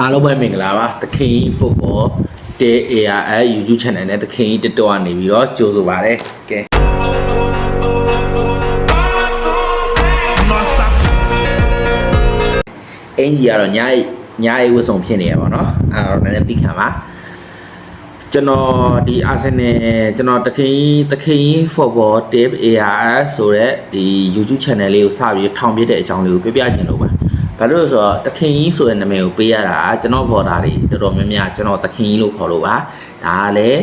အားလုံးပဲမင်္ဂလာပါသခင်ကြီး football day ARL YouTube channel နဲ့သခင်ကြီး TikTok ကနေပြီးတော့ကြိုဆိုပါရစေကဲအင်ကြီးကတော့ညားညားရေးဝတ်ဆောင်ဖြစ်နေရပါတော့အဲ့တော့လည်းသိခံပါကျွန်တော်ဒီအာဆင်နယ်ကျွန်တော်တခင်ကြီးတခင်ကြီး football tip ARL ဆိုတဲ့ဒီ YouTube channel လေးကိုစပြီးထောင်ပြတဲ့အကြောင်းလေးကိုပြပြချင်လို့ပါ ဘာလို့လဲဆိုတော့တခင်ကြီးဆိုတဲ့နာမည်ကိုပေးရတာကျွန်တော်ဘော်တာတွေတော်တော်များများကျွန်တော်တခင်ကြီးလို့ခေါ်လို့ပါဒါကလည်း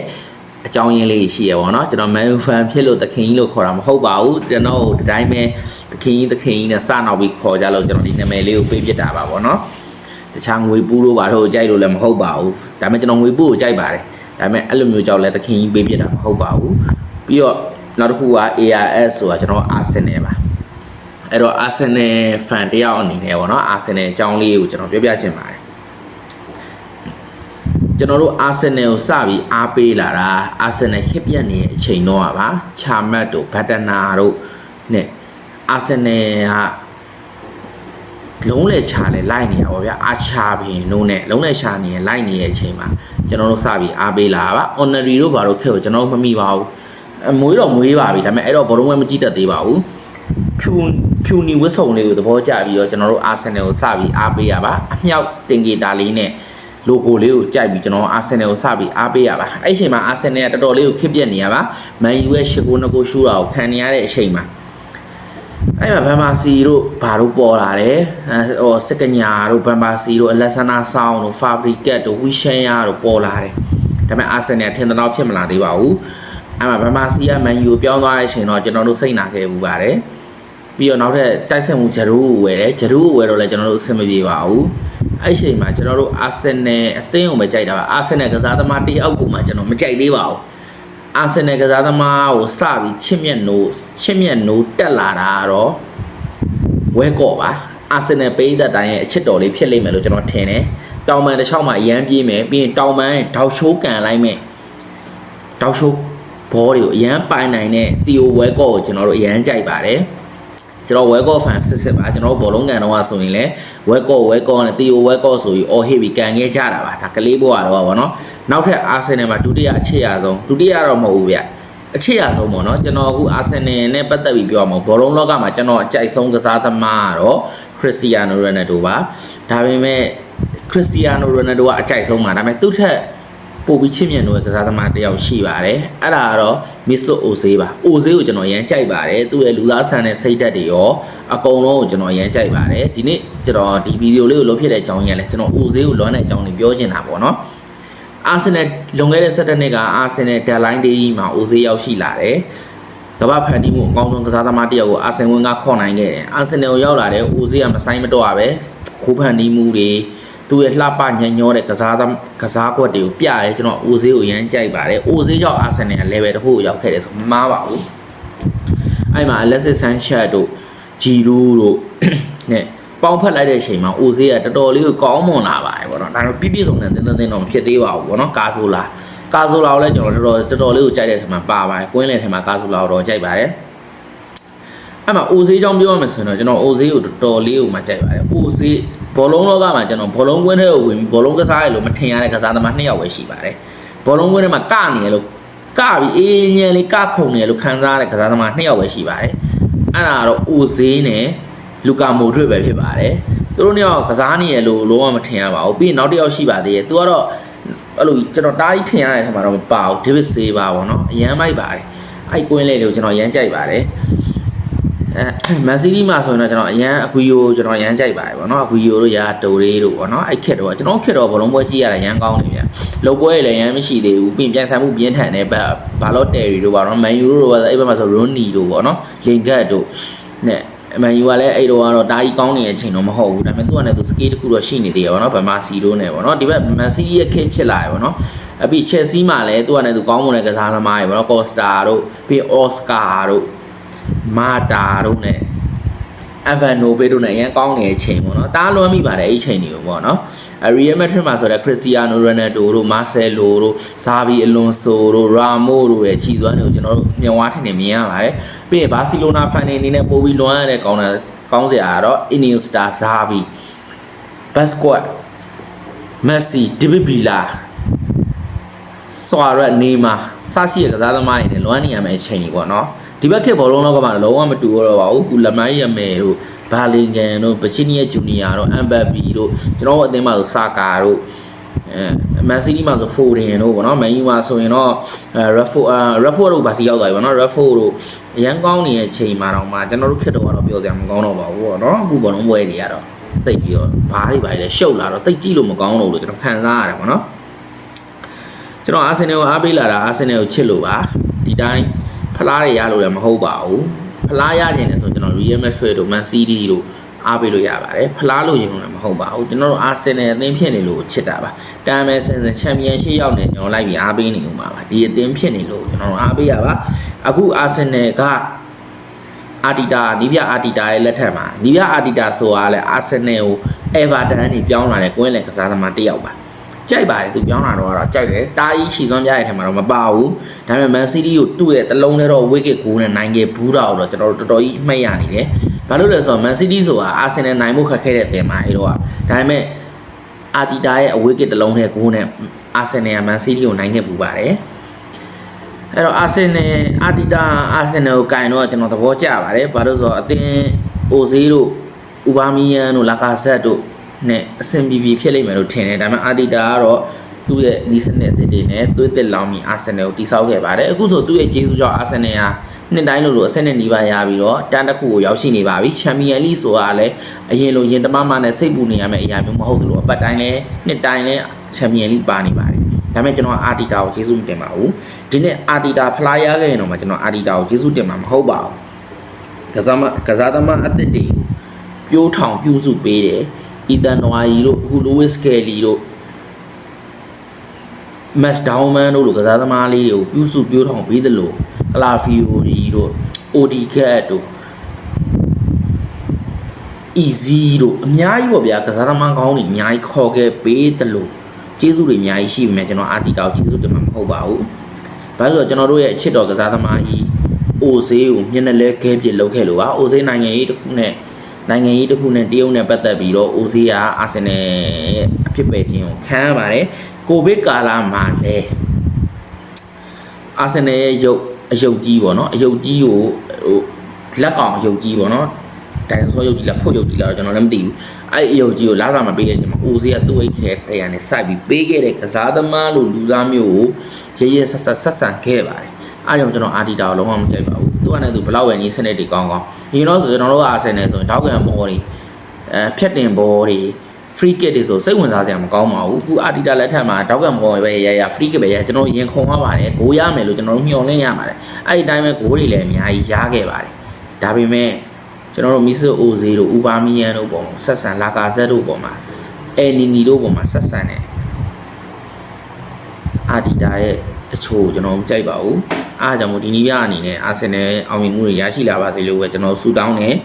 အကြောင်းရင်းလေးရှိရပါတော့ကျွန်တော် man fan ဖြစ်လို့တခင်ကြီးလို့ခေါ်တာမဟုတ်ပါဘူးကျွန်တော်ဒီတိုင်းပဲတခင်ကြီးတခင်ကြီးနဲ့စနောက်ပြီးခေါ်ကြလို့ကျွန်တော်ဒီနာမည်လေးကိုပေးပြတာပါဗောနော်တခြားငွေပူးလို့ပါတော့ကြိုက်လို့လည်းမဟုတ်ပါဘူးဒါပေမဲ့ကျွန်တော်ငွေပူးကိုကြိုက်ပါတယ်ဒါပေမဲ့အဲ့လိုမျိုးကြောင့်လည်းတခင်ကြီးပေးပြတာမဟုတ်ပါဘူးပြီးတော့နောက်တစ်ခုက ARS ဆိုတာကျွန်တော် Arsenal ပါ အဲ့တော့ Arsenal fan တယောက်အနေနဲ့ပေါ့နော် Arsenal အကြောင်းလေးကိုကျွန်တော်ပြောပြချင်ပါတယ်ကျွန်တော်တို့ Arsenal ကိုစပြီးအားပေးလာတာ Arsenal ခက်ပြက်နေတဲ့အချိန်တော့ပါချာမတ်တို့ဘတ်တနာတို့နဲ့ Arsenal ကလုံးလေချာလေလိုက်နေရပါဗျာအာချာပင်တို့နဲ့လုံးလေချာနေလိုက်နေတဲ့အချိန်မှာကျွန်တော်တို့စပြီးအားပေးလာပါ honorary တို့ဘာလို့ခဲ့ကိုကျွန်တော်မမိပါဘူးအမွေးတော့မွေးပါပြီဒါပေမဲ့အဲ့တော့ဘောလုံးဝဲမကြည့်တတ်သေးပါဘူး ဖြူဖြူနီဝတ်စုံလေးကိုသဘောကျပြီးတော့ကျွန်တော်တို့အာဆင်နယ်ကိုစပြီးအားပေးရပါအမြောက်တင်ဂီတာလေးနဲ့ logo လေးကိုကြိုက်ပြီးကျွန်တော်အာဆင်နယ်ကိုစပြီးအားပေးရပါအဲ့ဒီအချိန်မှာအာဆင်နယ်ကတော်တော်လေးကိုခစ်ပြက်နေရပါမန်ယူရဲ့ရှစ်ကိုနှစ်ကိုရှူတာကိုခံနေရတဲ့အချိန်မှာအဲ့မှာဘန်မာစီတို့ဘာတို့ပေါ်လာတယ်အဲဟိုစကညာတို့ဘန်မာစီတို့အလက်ဆန္ဒဆောင်းတို့ဖာဘရီကက်တို့ဝီရှန်ယာတို့ပေါ်လာတယ်ဒါပေမဲ့အာဆင်နယ်ထင်တဲ့တော့ဖြစ်မလာသေးပါဘူးအဲ့မှာဘန်မာစီကမန်ယူကိုပြောင်းသွားတဲ့အချိန်တော့ကျွန်တော်တို့စိတ်နာခဲ့ဘူးပါတယ် ပြီးတော့နောက်ထပ်တိုက်ဆက်မှုဂျရူးကိုဝယ်တယ်ဂျရူးကိုဝယ်တော့လည်းကျွန်တော်တို့အဆင်မပြေပါဘူးအဲ့ဒီအချိန်မှာကျွန်တော်တို့အာဆင်နယ်အသင်းကိုပဲကြိုက်တာပါအာဆင်နယ်ကစားသမားတယောက်ကိုမှကျွန်တော်မကြိုက်သေးပါဘူးအာဆင်နယ်ကစားသမားကိုစပြီးချစ်မြတ်နိုးချစ်မြတ်နိုးတက်လာတာကတော့ဝဲကော့ပါအာဆင်နယ်ပေးတဲ့တိုင်းရဲ့အချစ်တော်လေးဖြစ်လိမ့်မယ်လို့ကျွန်တော်ထင်တယ်တောင်ပန်တစ်ချောင်းမှာအရန်ပြေးမယ်ပြီးရင်တောင်ပန်ထောက်ရှိုးကန်လိုက်မယ်ထောက်ရှိုးဘောတွေကိုအရန်ပိုင်နိုင်တဲ့တီယိုဝဲကော့ကိုကျွန်တော်တို့အရန်ကြိုက်ပါတယ် ကျွန်တော် Welcome fan စစ်စစ်ပါကျွန်တော်ဘောလုံးကန်တော့ဆိုရင်လည်း Welcome Welcome နဲ့ Theo Welcome ဆိုပြီး all hit ပြီးကန်ခဲ့ကြတာပါဒါကလေးဘွားတော့ပါဗောနော်နောက်ထပ် Arsenal မှာဒုတိယအခြေရဆုံးဒုတိယတော့မဟုတ်ဘူးဗျအခြေရဆုံးပေါ့နော်ကျွန်တော်အခု Arsenal နဲ့ပတ်သက်ပြီးပြောမှာဘောလုံးလောကမှာကျွန်တော်အကြိုက်ဆုံးကစားသမားကတော့ Cristiano Ronaldo ပါဒါပေမဲ့ Cristiano Ronaldo ကအကြိုက်ဆုံးပါဒါပေမဲ့သူ့ထက်ပိုပြီးချစ်မြတ်လို့ကစားသမားတစ်ယောက်ရှိပါတယ်အဲ့ဒါကတော့ Mr. Ozil ပါ Ozil ကိုကျွန်တော်ရမ်းကြိုက်ပါတယ်သူ့ရဲ့လူသားဆန်တဲ့စိတ်ဓာတ်တွေရောအကုန်လုံးကိုကျွန်တော်ရမ်းကြိုက်ပါတယ်ဒီနေ့ကျွန်တော်ဒီဗီဒီယိုလေးကိုလုပ်ဖြစ်တဲ့အကြောင်းရင်းလဲကျွန်တော် Ozil ကိုလွမ်းတဲ့အကြောင်းလေးပြောချင်တာပေါ့နော်အာဆင်နယ်လွန်ခဲ့တဲ့17နှစ်ကအာဆင်နယ်ဒက်လိုင်းဒေးကြီးမှာ Ozil ရောက်ရှိလာတယ်ကမ္ဘာဖန်တီးမှုအကောင်းဆုံးကစားသမားတစ်ယောက်ကိုအာဆင်ဝင်ကခေါ်နိုင်ခဲ့တယ်အာဆင်နယ်ကိုရောက်လာတဲ့ Ozil ကမဆိုင်မတော့ပါပဲခိုးဖန်တီးမှုတွေ သူ့ရဲ့လှပညံ့ညောတဲ့ကစားသမကစားကွက်တွေကိုပြရဲကျွန်တော် Ozil ကိုရမ်းကြိုက်ပါတယ် Ozil ကြောင့်အာဆင်နယ်က level တစ်ခုကိုရောက်ခဲ့တယ်ဆိုမမှားပါဘူးအဲ့မှာ Alexis Sanchez တို့ Giroud တို့နဲ့ပေါင်းဖက်လိုက်တဲ့အချိန်မှာ Ozil ကတော်တော်လေးကိုကောင်းမွန်လာပါတယ်ပေါ့နော်ဒါတော့ပြည့်ပြည့်စုံတဲ့တင်းတင်းတော့မဖြစ်သေးပါဘူးပေါ့နော်ကာဆိုလာကာဆိုလာကိုလည်းကျွန်တော်တော်တော်တော်လေးကိုကြိုက်တဲ့ထဲမှာပါပါတယ်ကွင်းလယ်ထဲမှာကာဆိုလာကိုတော့ကြိုက်ပါတယ် အဲ့မှာ OZ ကြောင့်ပြောရမယ်ဆိုရင်တော့ကျွန်တော် OZ ကိုတော်တော်လေးကိုမှကြိုက်ပါတယ် OZ ဘောလုံးလောကမှာကျွန်တော်ဘောလုံးကွင်းထဲကိုဝင်ပြီးဘောလုံးကစားရလို့မထင်ရတဲ့ကစားသမားနှစ်ယောက်ပဲရှိပါတယ်ဘောလုံးကွင်းထဲမှာကနေရလို့ကပြီးအေးညံလေးကခုန်နေရလို့ခံစားရတဲ့ကစားသမားနှစ်ယောက်ပဲရှိပါတယ်အဲ့ဒါကတော့ OZ နဲ့လူကာမိုဒရစ်ပဲဖြစ်ပါတယ်သူတို့နှစ်ယောက်ကစားနေရလို့လုံးဝမထင်ရပါဘူးပြီးရင်နောက်တစ်ယောက်ရှိပါသေးတယ်သူကတော့အဲ့လိုကျွန်တော်တားကြီးထင်ရတဲ့ထဲမှာတော့မပါဘူးဒေးဗစ်ဆေးပါပေါ့နော်အရန်မိုက်ပါတယ်အဲ့ကွင်းလေးတွေကိုကျွန်တော်ရမ်းကြိုက်ပါတယ်အဲ မန်စီးတီးမှာဆိုရင်တော့ကျွန်တော်အရန်အကွီယိုကျွန်တော်ရမ်းကြိုက်ပါတယ်ဗောနော်အကွီယိုတို့ရာတိုရေးတို့ဗောနော်အဲ့ခက်တော့ကျွန်တော်ခက်တော့ဘလုံးပွဲကြည့်ရတာရမ်းကောင်းနေပြန်လုံပွဲလည်းရမ်းမရှိသေးဘူးပြင်ပြန်ဆိုင်မှုပြင်းထန်တဲ့ဘက်ဘာလော့တယ်ရီတို့ဗောနော်မန်ယူတို့ဗောအဲ့ဘက်မှာဆိုရွန်နီတို့ဗောနော်လင်ကတ်တို့နဲ့မန်ယူကလည်းအဲ့တော့ကတော့တာကြီးကောင်းနေတဲ့အချိန်တော့မဟုတ်ဘူးဒါပေမဲ့သူကလည်းသူစကေးတစ်ခုတော့ရှိနေသေးရဗောနော်ဗမာစီတို့နဲ့ဗောနော်ဒီဘက်မန်စီရဲ့ခက်ဖြစ်လာရဗောနော်အပြီးချက်စီးမှာလည်းသူကလည်းသူကောင်းမွန်တဲ့ကစားသမားတွေဗောနော်ကော့စတာတို့ပြီးအော့စကာတို့ မာတာတို့နဲ့အဗန်နိုဘေတို့နဲ့အရင်ကောင်းနေတဲ့အချိန်ပေါ့နော်တားလွမ်းမိပါတယ်အဲ့ဒီချိန်တွေကိုပေါ့နော်အရီယယ်မက်ထရစ်မှာဆိုတဲ့ခရစ္စတီယာနိုရိုနယ်ဒိုတို့မာဆယ်လိုတို့ဇာဗီအလွန်ဆိုတို့ရာမိုတို့ရဲ့ခြီစွမ်းတွေကိုကျွန်တော်တို့မြင်ဝါထင်နေမြင်ရပါတယ်ပြီးရင်ဘာစီလိုနာဖန်နေအနေနဲ့ပို့ပြီးလွမ်းရတဲ့ကောင်းတဲ့ကောင်းစရာကတော့အီနီယိုစတာဇာဗီဘတ်စကွတ်မက်ဆီဒီဗစ်ဘီလာဆွာရက်နေမာစရှိတဲ့ကစားသမားတွေနဲ့လွမ်းနေရမယ့်အချိန်ကြီးပေါ့နော် ဒီဘက်ခေတ်ဘောလုံးလောကမှာလုံးဝမတူတော့ပါဘူးခုလမိုင်းရမယ်တို့ဘာလင်ဂန်တို့ဗချီနီယာဂျူနီယာတို့အမ်ဘတ်ဘီတို့ကျွန်တော်တို့အသင်းမှာဆိုဆာကာတို့အဲမန်စီးတီးမှာဆိုဖိုဒင်တို့ပေါ့နော်မန်ယူမှာဆိုရင်တော့အဲရက်ဖိုအာရက်ဖိုတို့ဗာစီရောက်သွားပြီပေါ့နော်ရက်ဖိုတို့အရန်ကောင်းနေတဲ့အချိန်မှာတော့မှကျွန်တော်တို့ခေတ်တော့ကတော့ပြောစရာမကောင်းတော့ပါဘူးပေါ့နော်အခုဘောလုံးပွဲတွေကတော့တိတ်ပြီးတော့ဘားတွေပါလေရှုပ်လာတော့တိတ်ကြည့်လို့မကောင်းတော့လို့ကျွန်တော်ခံစားရတယ်ပေါ့နော်ကျွန်တော်အာဆင်နယ်ကိုအားပေးလာတာအာဆင်နယ်ကိုချစ်လို့ပါဒီတိုင်း ဖလားတွေရလို့လည်းမဟုတ်ပါဘူးဖလားရခြင်းလည်းဆိုကျွန်တော် Real Madrid တို့ Man City တို့အားပေးလို့ရပါတယ်ဖလားလို့ရင်လည်းမဟုတ်ပါဘူးကျွန်တော်တို့အာဆင်နယ်အသင်းဖြစ်နေလို့ချစ်တာပါတမ်မဲဆန်ဆန်ချန်ပီယံရှစ်ရောက်နေကျွန်တော်လိုက်ပြီးအားပေးနေဦးမှာပါဒီအသင်းဖြစ်နေလို့ကျွန်တော်တို့အားပေးရပါအခုအာဆင်နယ်ကအာတီတာနီးပြအာတီတာရဲ့လက်ထက်မှာနီးပြအာတီတာဆိုတာလဲအာဆင်နယ်ကိုအေဗာတန်နေပြောင်းလာတဲ့ကွင်းလယ်ကစားသမားတစ်ယောက်ပါ ကြိုက်ပါတယ်သူပြောင်းလာတော့ကတော့ကြိုက်တယ်တာကြီးချီသွန်းပြတဲ့ထဲမှာတော့မပါဘူးဒါပေမဲ့ Man City ကိုတူရဲ့တလုံးနဲ့တော့ wicket goal နဲ့နိုင်ခဲ့ဘူးတော့တော့ကျွန်တော်တို့တော်တော်ကြီးမှတ်ရနေတယ်ဘာလို့လဲဆိုတော့ Man City ဆိုတာ Arsenal နိုင်ဖို့ခက်ခဲတဲ့တင်မှာအဲ့တော့ဒါပေမဲ့အာတီတာရဲ့အဝိကစ်တစ်လုံးနဲ့ကိုးနဲ့အာဆင်နယ်ကမန်စီးတီးကိုနိုင်ခဲ့ပူပါတယ်အဲ့တော့အာဆင်နယ်အာတီတာအာဆင်နယ်ကိုကင်တော့ကျွန်တော်သဘောကျပါတယ်ဘာလို့ဆိုတော့အသင်းအိုဇေးတို့ဥပါမီယန်တို့လာကာဆက်တို့ နဲ့အဆင်ပြေပြေဖြစ်လိမ့်မယ်လို့ထင်တယ်ဒါပေမဲ့အာတီတာကတော့သူ့ရဲ့နီးစနစ်အသစ်တွေနဲ့သွေးသက်လောင်းပြီးအာဆင်နယ်ကိုတိစောက်ခဲ့ပါတယ်အခုဆိုသူ့ရဲ့ကျေးဇူးကြောင့်အာဆင်နယ်ဟာနှစ်တိုင်းလို့လို့အဆင့်နဲ့နီးပါးရပြီးတော့တန်းတစ်ခုကိုရောက်ရှိနေပါပြီချန်ပီယံလိဆိုတာလည်းအရင်လိုရင်တမမနဲ့စိတ်ပူနေရမယ့်အရာမျိုးမဟုတ်ဘူးလို့အပတ်တိုင်းလည်းနှစ်တိုင်းလည်းချန်ပီယံလိပါနေပါတယ်ဒါပေမဲ့ကျွန်တော်အာတီတာကိုကျေးဇူးမတင်ပါဘူးဒီနေ့အာတီတာဖလားရခဲ့ရင်တော့မှကျွန်တော်အာတီတာကိုကျေးဇူးတင်မှာမဟုတ်ပါဘူးကစားမကစားသမားအသစ်တွေပြိုးထောင်ပြုစုပေးတယ် အီတန်နွာရီတို့အခုလိုဝစ်ကယ်လီတို့မက်ဒေါင်းမန်တို့လိုကစားသမားလေးတွေကိုပြုစုပြိုးထောင်ပေးသလိုကလာဖီယိုရီတို့အိုဒီကက်တို့ easy တို့အများကြီးပေါ့ဗျာကစားသမားကောင်းတွေအများကြီးခေါ်ခဲ့ပေးသလိုကျေးဇူးတွေအများကြီးရှိပြီမြဲကျွန်တော်အာတီတာကိုကျေးဇူးတင်မှာမဟုတ်ပါဘူး။ဘာလို့လဲဆိုတော့ကျွန်တော်တို့ရဲ့အချစ်တော်ကစားသမားကြီးအိုဆေးကိုမျက်နှာလဲခဲပြစ်လုပ်ခဲ့လို့ပါအိုဆေးနိုင်ငံရေးတစ်ခုနဲ့ နိုင်ငံရေးတစ်ခုနဲ့တရုတ်နဲ့ပတ်သက်ပြီးတော့အိုဆေးကအာဆင်နယ်ရဲ့အဖြစ်ပဲခြင်းကိုခံရပါတယ်ကိုဗစ်ကာလမှာလည်းအာဆင်နယ်ရဲ့ရုပ်အယုတ်ကြီးပေါ့နော်အယုတ်ကြီးကိုဟိုလက်ကောင်အယုတ်ကြီးပေါ့နော်ဒိုင်ဆိုရုပ်ကြီးလားဖုတ်ရုပ်ကြီးလားတော့ကျွန်တော်လည်းမသိဘူးအဲ့အယုတ်ကြီးကိုလာလာမပေးတဲ့အချိန်မှာအိုဆေးကသူ့အိတ်ခဲတရားနဲ့စိုက်ပြီးပေးခဲ့တဲ့ကစားသမားလို့လူသားမျိုးကိုရဲရဲဆက်ဆက်ဆက်ဆံခဲ့ပါတယ်အားကြောင့်ကျွန်တော်အာဒီတာကိုလုံးဝမကြိုက်ပါဘူးသူ ကလည်းသူဘလောက်ပဲနီးစနစ်တွေကောင်းကောင်းဒီတော့ဆိုကျွန်တော်တို့အာဆင်နယ်ဆိုရင်တောက်ကန်ဘောတွေအဲဖြတ်တင်ဘောတွေ free kick တွေဆိုစိတ်ဝင်စားစရာမကောင်းပါဘူးအခုအာဒီတာလက်ထက်မှာတောက်ကန်ဘောပဲရရ free kick ပဲရကျွန်တော်ရင်ခုန်ရပါတယ်ဂိုးရမယ်လို့ကျွန်တော်တို့မျှော်လင့်ရပါတယ်အဲ့ဒီတိုင်းပဲဂိုးတွေလည်းအများကြီးရခဲ့ပါတယ်ဒါပေမဲ့ကျွန်တော်တို့မီဆိုအိုဇေတို့ဥပါမီယန်တို့ပုံဆက်ဆန်လာကာဇက်တို့ပုံမှာအဲနီနီတို့ပုံမှာဆက်ဆန်တယ်အာဒီတာရဲ့အချို့ကျွန်တော်မကြိုက်ပါဘူး အားကြောင့်မို့ဒီနီးပြအနေနဲ့အာဆင်နယ်အောင်မြင်မှုတွေရရှိလာပါစေလို့ပဲကျွန်တော်ဆုတောင်းတယ်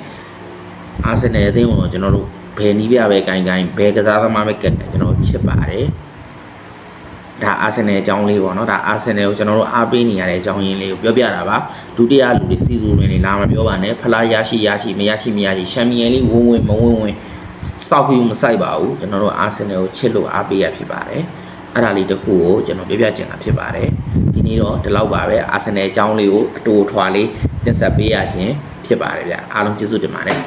အာဆင်နယ်အသင်းကိုကျွန်တော်တို့ဘယ်နီးပြပဲဂိုင်းဂိုင်းဘယ်ကစားသမားပဲကတ်တယ်ကျွန်တော်ချစ်ပါတယ်ဒါအာဆင်နယ်အကြောင်းလေးပေါ့နော်ဒါအာဆင်နယ်ကိုကျွန်တော်တို့အားပေးနေရတဲ့အကြောင်းရင်းလေးကိုပြောပြတာပါဒုတိယလူတွေစီစုတွေနေလာမပြောပါနဲ့ဖလားရရှိရရှိမရရှိမရရှိချန်ပီယံလိဝင်ဝင်မဝင်ဝင်စောက်ပြီးမဆိုင်ပါဘူးကျွန်တော်တို့အာဆင်နယ်ကိုချစ်လို့အားပေးရဖြစ်ပါတယ်အဲ့ဒါလေးတစ်ခုကိုကျွန်တော်ပြပြချင်တာဖြစ်ပါတယ် ဒီနေ့တော့ဒီလောက်ပါပဲအာဆင်နယ်အကြောင်းလေးကိုအတူထွာလေးတင်ဆက်ပေးရခြင်းဖြစ်ပါတယ်ဗျအားလုံးကျေးဇူးတင်ပါတယ်